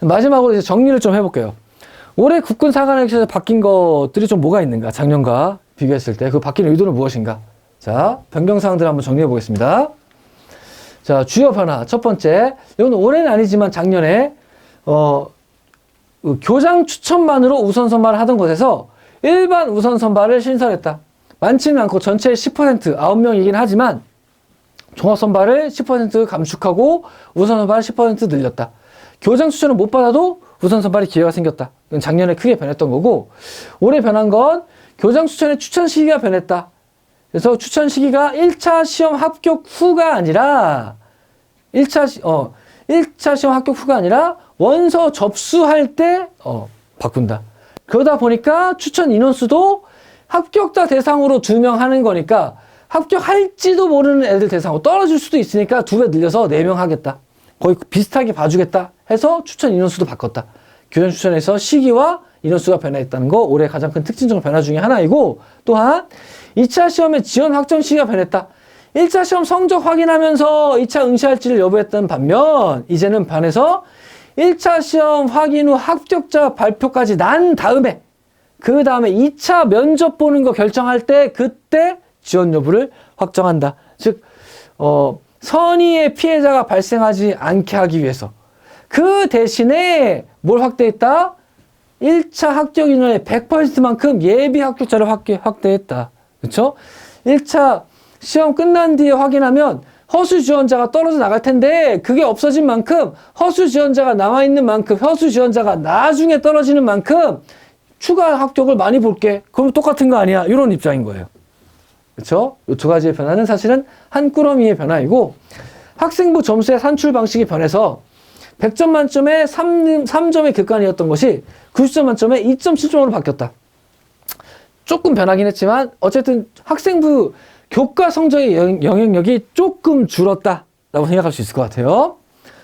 마지막으로 이제 정리를 좀 해볼게요. 올해 국군 사관학교에서 바뀐 것들이 좀 뭐가 있는가? 작년과 비교했을 때 그 바뀐 의도는 무엇인가? 자, 변경 사항들 한번 정리해 보겠습니다. 자, 주요 변화. 첫 번째. 이건 올해는 아니지만 작년에, 어, 그 교장 추천만으로 우선 선발을 하던 곳에서 일반 우선 선발을 신설했다. 많지는 않고 전체의 10% 9명이긴 하지만 종합 선발을 10% 감축하고 우선 선발을 10% 늘렸다. 교장 추천을 못 받아도 우선 선발의 기회가 생겼다. 이건 작년에 크게 변했던 거고 올해 변한 건 교장 추천의 추천 시기가 변했다. 그래서 추천 시기가 1차 시험 합격 후가 아니라 1차 시, 어 1차 시험 합격 후가 아니라 원서 접수할 때 어, 바꾼다. 그러다 보니까 추천 인원수도 합격자 대상으로 두 명 하는 거니까 합격할지도 모르는 애들 대상으로 떨어질 수도 있으니까 두 배 늘려서 네 명 하겠다. 거의 비슷하게 봐주겠다 해서 추천 인원수도 바꿨다. 교장 추천에서 시기와 인원수가 변화했다는 거 올해 가장 큰 특징적 변화 중에 하나이고 또한 2차 시험의 지원 확정 시기가 변했다. 1차 시험 성적 확인하면서 2차 응시할지를 여부했던 반면 이제는 반해서 1차 시험 확인 후 합격자 발표까지 난 다음에 그 다음에 2차 면접 보는 거 결정할 때 그때 지원 여부를 확정한다. 즉, 어, 선의의 피해자가 발생하지 않게 하기 위해서 그 대신에 뭘 확대했다? 1차 합격 인원의 100%만큼 예비 합격자를 확대, 확대했다. 그쵸? 1차 시험 끝난 뒤에 확인하면 허수 지원자가 떨어져 나갈 텐데 그게 없어진 만큼 허수 지원자가 남아 있는 만큼 허수 지원자가 나중에 떨어지는 만큼 추가 합격을 많이 볼게. 그럼 똑같은 거 아니야? 이런 입장인 거예요. 그렇죠? 이 두 가지의 변화는 사실은 한 꾸러미의 변화이고 학생부 점수의 산출 방식이 변해서 100점 만점에 3, 3점의 객관이었던 것이 90점 만점에 2.7점으로 바뀌었다. 조금 변하긴 했지만 어쨌든 학생부 교과 성적의 영- 영향력이 조금 줄었다라고 생각할 수 있을 것 같아요.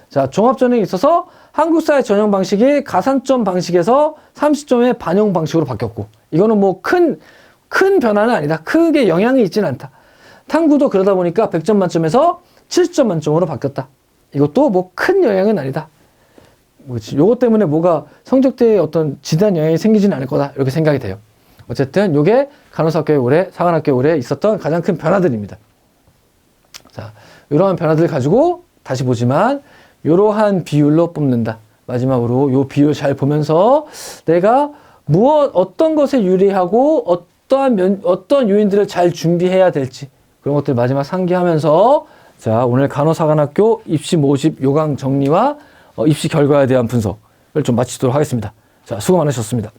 자, 종합 전형에 있어서 한국사회 전형 방식이 가산점 방식에서 30점의 반영 방식으로 바뀌었고 이거는 뭐 큰 큰 변화는 아니다. 크게 영향이 있지는 않다. 탐구도 그러다 보니까 100점 만점에서 70점 만점으로 바뀌었다. 이것도 뭐 큰 영향은 아니다. 뭐지? 요것 때문에 뭐가 성적대에 어떤 지대한 영향이 생기지는 않을 거다. 이렇게 생각이 돼요. 어쨌든 요게 간호사학교에 올해, 사관학교에 올해 있었던 가장 큰 변화들입니다. 자, 이러한 변화들을 가지고 다시 보지만 이러한 비율로 뽑는다. 마지막으로 요 비율 잘 보면서 내가 무엇 어떤 것에 유리하고 어떠한 면, 어떤 요인들을 잘 준비해야 될지 그런 것들 마지막 상기하면서 자 오늘 간호사관학교 입시 모집 요강 정리와 어, 입시 결과에 대한 분석을 좀 마치도록 하겠습니다. 자 수고 많으셨습니다.